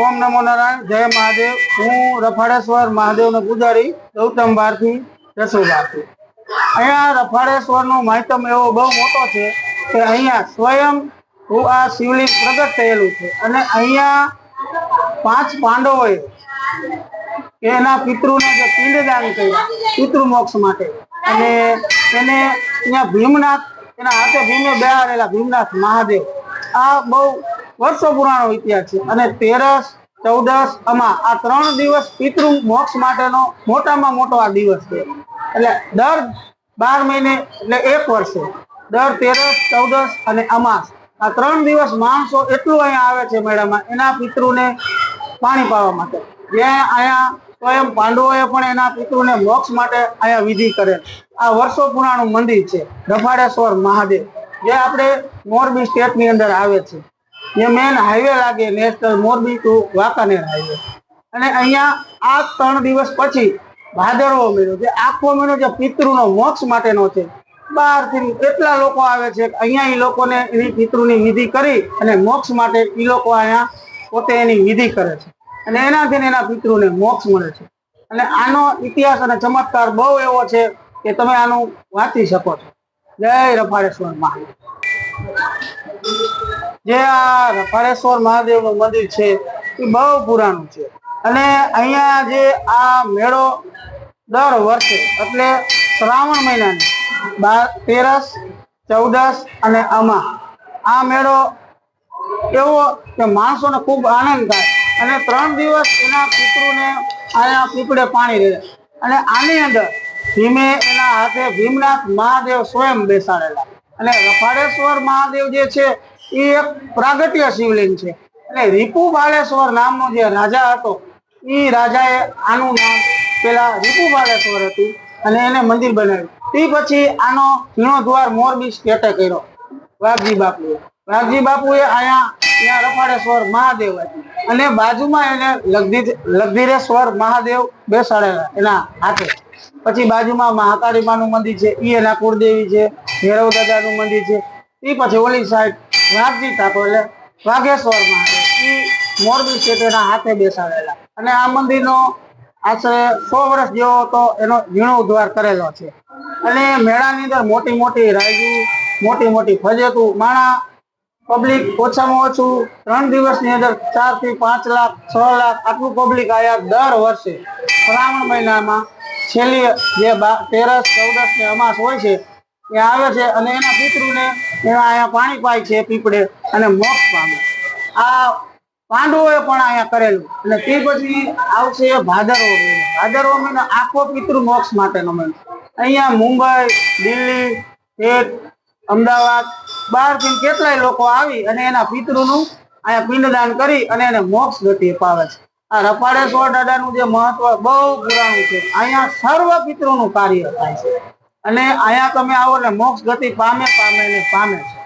ઓમ નમો નારાયણ, જય મહાદેવ. હું રફાડેશ્વર મહાદેવનો પૂજારી ગૌતમ ભારતી રસોઈ ભારતી. અહીંયા રફાડેશ્વરનું માહિતમ એવો બહુ મોટો છે કે અહીંયા સ્વયં હું આ શિવલિંગ પ્રગટ થયેલું છે. અને અહીંયા પાંચ પાંડવોએ કે એના પિતૃને જે પિંડદાન કર્યા પિતૃ મોક્ષ માટે. અને એને અહીંયા ભીમનાથ, એના હાથે ભીમે બેહાડેલા ભીમનાથ મહાદેવ. આ બહુ વર્ષો પુરાણો ઇતિહાસ છે. અને તેરસ, ચૌદસ અમા આ ત્રણ દિવસ પિતૃ મોક્ષ માટેનો મોટામાં મોટો આ દિવસ છે. એટલે દર બાર મહિને, એટલે એક વર્ષે, દર તેરસ, ચૌદસ અને અમાસ, આ ત્રણ દિવસ માણસો એટલું અહીંયા આવે છે મેળામાં, એના પિતૃને પાણી પાવા માટે. જ્યાં અહીંયા સ્વયં પાંડવોએ પણ એના પિતૃને મોક્ષ માટે અહીંયા વિધિ કરે. આ વર્ષો પુરાણું મંદિર છે. રફાડેશ્વર મહાદેવ. જે આપણે મોરબી સ્ટેટની અંદર આવે છે. મેન હાઈવે લાગે national Morbi to Wankaner highway અને અહીંયા આ ત્રણ દિવસ પછી ભાદરવો મહિનો જે આખો મહિનો જે પિતૃનો મોક્ષ માટેનો છે. બહારથી એટલા લોકો આવે છે? અહીંયા એ લોકોને એની પિતૃની વિધિ કરી અને મોક્ષ માટે એ લોકો અહીંયા પોતે એની વિધિ કરે છે. અને એનાથી એના પિતૃને મોક્ષ મળે છે. અને આનો ઇતિહાસ અને ચમત્કાર બહુ એવો છે કે તમે આનું વાંચી શકો છો. જય રફાળેશ્વર મહાદેવ. જે આ રફાળેશ્વર મહાદેવનું મંદિર છે, એ બહુ પુરાણું છે. અને અહીંયા જે આ મેળો દર વર્ષે, એટલે શ્રાવણ મહિનાની બાર, તેરસ, ચૌદસ અને આમાં આ મેળો એવો કે માણસોને ખૂબ આનંદ થાય અને ત્રણ દિવસ એના પિતૃને અહીંયા પીપળે પાણી રહે. અને આની અંદર ભીમે એના હાથે ભીમનાથ મહાદેવ સ્વયં બેસાડેલા. અને રફાડેશ્વર મહાદેવ જે છે એ એક પ્રાગટ્ય શિવલિંગ છે. અને રીપુ બાલેશ્વર નામનો જે રાજા હતો, એ રાજાએ આનું નામ પેલા રીપુ બાલેશ્વર હતું અને એને મંદિર બનાવ્યું. તે પછી આનો જીર્ણોદ્વાર મોરબી સ્ટેટે કર્યો. વાઘજી બાપુએ. વાઘજી બાપુએ અહીંયા, ત્યાં રફાડેશ્વર મહાદેવ હતું અને બાજુમાં એને લગધી લગધીરેશ્વર મહાદેવ બેસાડેલા એના હાથે. પછી બાજુમાં મહાકાળી માનું મંદિર છે એ એના કુળદેવી છે, ભૈરવ દાદાનું મંદિર છે. એ પછી ઓલી સાઈડ વાઘજી ઠાકોર એટલે વાઘેશ્વર મહાદેવ એ મોરબી ક્ષેત્રના હાથે બેસાડેલા. અને આ મંદિરનો આશરે સો વર્ષ જેવો તો એનો જીર્ણોદ્ધાર કરેલો છે. અને મેળાની અંદર મોટી મોટી રાયજુ મોટી મોટી ફજેતું, માણા પબ્લિક ઓછામાં ઓછું ત્રણ દિવસની અંદર ચારથી પાંચ લાખ, છ લાખ આટલું પબ્લિક આયા દર વર્ષે શ્રાવણ મહિનામાં છેલ્લી જે બા, તેરસ, ચૌદસ અમાસ હોય છે એ આવે છે અને એના પિતૃને એવા અહીંયા પાણી પાય છે પીપળે અને મોક્ષ પામે. આ પાંડવોએ પણ અહીંયા કરેલું. અને તે પછી આવશે ભાદરવો ભાદરવો મહિનો આખો પિતૃ મોક્ષ માટેનો મહિનો. અહીંયા મુંબઈ, દિલ્હી સ્ટેટ અમદાવાદ, બહારથી કેટલાય લોકો આવી અને એના પિતૃનું અહીંયા પિંડદાન કરી અને એને મોક્ષ ગતિ અપાવે છે. આ રફાડેશ્વર દાદાનું જે મહત્વ બહુ પુરાણું છે. અહીંયા સર્વ પિતૃનું કાર્ય થાય છે. અને અહીંયા તમે આવો ને મોક્ષ ગતિ પામે પામે ને પામે છે.